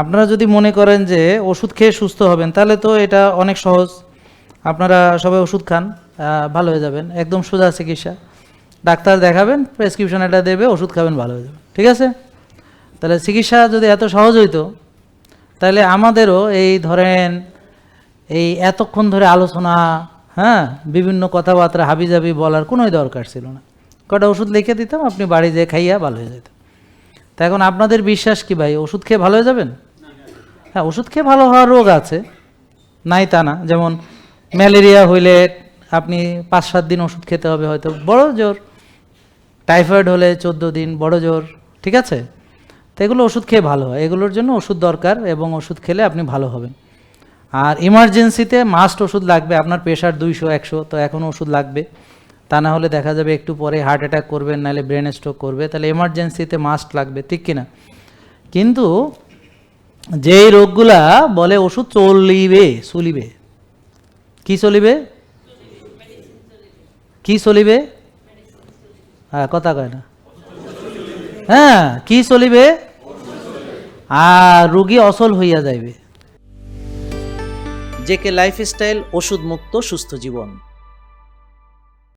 আপনারা যদি মনে করেন যে ওষুধ খেয়ে সুস্থ হবেন, তাহলে তো এটা অনেক সহজ। আপনারা সবাই ওষুধ খান ভালো হয়ে যাবেন, একদম সোজা চিকিৎসা। ডাক্তার দেখাবেন প্রেসক্রিপশন এটা দেবে, ওষুধ খাবেন, ভালো হয়ে যাবে ঠিক আছে? তাহলে চিকিৎসা যদি এত সহজ হইতো, তাহলে আমাদেরও এই ধরেন, এই এতক্ষণ ধরে আলোচনা হ্যাঁ বিভিন্ন কথাবার্তা, হাবিজাবি বলার কোনোই দরকার ছিল না। কটা ওষুধ লিখে দিতাম, আপনি বাড়ি যেয়ে খাইয়া ভালো হয়ে যেত তা এখন আপনাদের বিশ্বাস কি ভাই? ওষুধ খেয়ে ভালো হয়ে যাবেন? হ্যাঁ ওষুধ খেয়ে ভালো হওয়ার রোগ আছে। নাই তা না। যেমন ম্যালেরিয়া হইলে আপনি পাঁচ সাত দিন ওষুধ খেতে হবে হয়তো। বড় জোর টাইফয়েড হলে চোদ্দ দিন, বড় জোর ঠিক আছে? তো এগুলো ওষুধ খেয়ে ভালো হয়। এগুলোর জন্য ওষুধ দরকার এবং ওষুধ খেলে আপনি ভালো হবেন। আর ইমার্জেন্সিতে মাস্ট ওষুধ লাগবে। আপনার প্রেশার দুইশো, একশো, তো এখন ওষুধ লাগবে। তা না হলে দেখা যাবে একটু পরে হার্ট অ্যাটাক করবেন, নাহলে ব্রেন স্ট্রোক করবে। তাহলে এমার্জেন্সিতে মাস্ট লাগবে। ঠিক কিনা? কিন্তু যেই রোগগুলা বলে ওষুধ চলিবে চলিবে। কি চলিবে? কি চলিবে? হ্যাঁ কথা কয় না। হ্যাঁ কি চলিবে? আর রুগী অসল হইয়া যাইবে। জেকে লাইফস্টাইল ওষুধ মুক্ত সুস্থ জীবন।